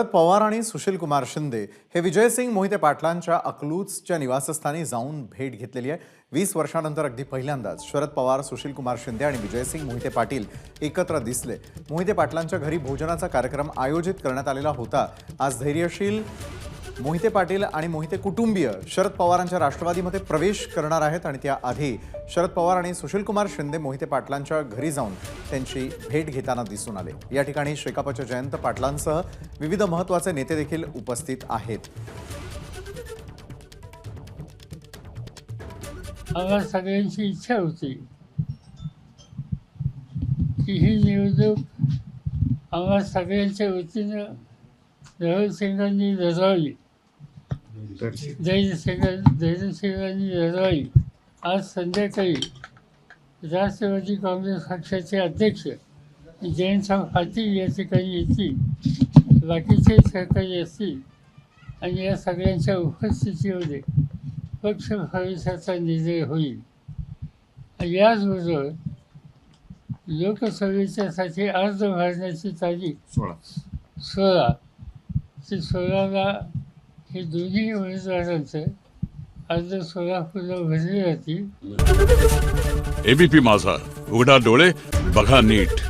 शरद पवार आणि सुशील कुमार शिंदे हे विजयसिंग मोहिते पाटलांच्या अकलूजच्या निवासस्थानी जाऊन भेट घेतलेली आहे. वीस वर्षानंतर अगदी पहिल्यांदाच शरद पवार सुशील कुमार शिंदे आणि विजयसिंग मोहिते पाटील एकत्र दिसले. मोहिते पाटलांच्या घरी भोजनाचा कार्यक्रम आयोजित करण्यात आलेला होता. आज धैर्यशील मोहिते पाटील आणि मोहिते कुटुंबीय शरद पवारांच्या राष्ट्रवादीमध्ये प्रवेश करणार आहेत आणि त्याआधी शरद पवार आणि सुशील कुमार शिंदे मोहिते पाटलांच्या घरी जाऊन त्यांची भेट घेताना दिसून आले. या ठिकाणी शेकापच्या जयंत पाटलांसह विविध महत्त्वाचे नेते देखील उपस्थित आहेत. आम्हा सगळ्यांची इच्छा होती की ही निवडणूक आम्हा सगळ्यांच्या वतीनं धैर्यसिंगांनी लढवावी. धैर्यसिंग धैर्यसिंगांनी लढवावी. आज संध्याकाळी राष्ट्रवादी काँग्रेस पक्षाचे अध्यक्ष जयंतराव पाटील या ठिकाणी येतील बाकीचे सहकारी असतील आणि या सगळ्यांच्या उपस्थितीमध्ये पक्ष प्रवेशाचा निर्णय होईल. याचबरोबर लोकसभेच्यासाठी अर्ज भरण्याची तारीख सोळा. सोळा. ते सोळाला हे दोन्ही उमेदवारांचं अर्ज सोलापूरला भरली जातील एबीपी माझा. उघडा डोळे बघा नीट.